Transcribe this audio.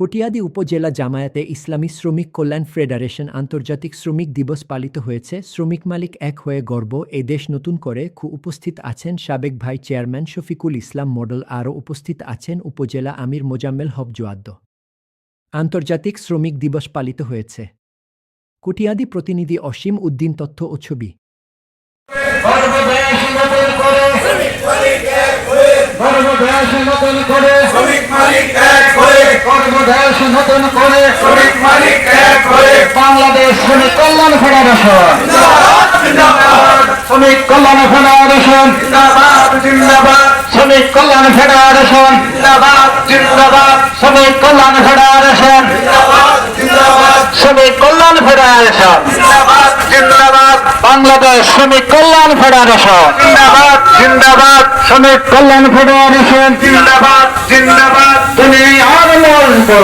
কটিয়াদি উপজেলা জামায়াতে ইসলামী শ্রমিক কল্যাণ ফেডারেশন আন্তর্জাতিক শ্রমিক দিবস পালিত হয়েছে। শ্রমিক মালিক এক হয়ে গর্ব। এ দেশ নতুন করে খু উপস্থিত আছেন সাবেক ভাই চেয়ারম্যান শফিকুল ইসলাম, মডেল আরও উপস্থিত আছেন উপজেলা আমির মোজাম্মেল হক জোয়াদ্দ। আন্তর্জাতিক শ্রমিক দিবস পালিত হয়েছে। কুটিয়াদি প্রতিনিধি অসীম উদ্দিন তথ্য ও ছবি। শ্রমিক মালিক নতুন করে বাংলাদেশ শ্রমিক কল্যাণ ফেডারেশন। শ্রমিক কল্যাণ ফেডারেশন। শ্রমিক কল্যাণ ফেডারেশন। শ্রমিক কল্যাণ ফেডারেশন। শ্রমিক কল্যাণ ফেডারেশন। বাংলাদেশ শ্রমিক কল্যাণ ফেডারেশন। জিন্দাবাদ শ্রমিক কল্যাণ ফেডারেশন। জিন্দাবাদ জিন্দাবাদ তুমি আর মরবো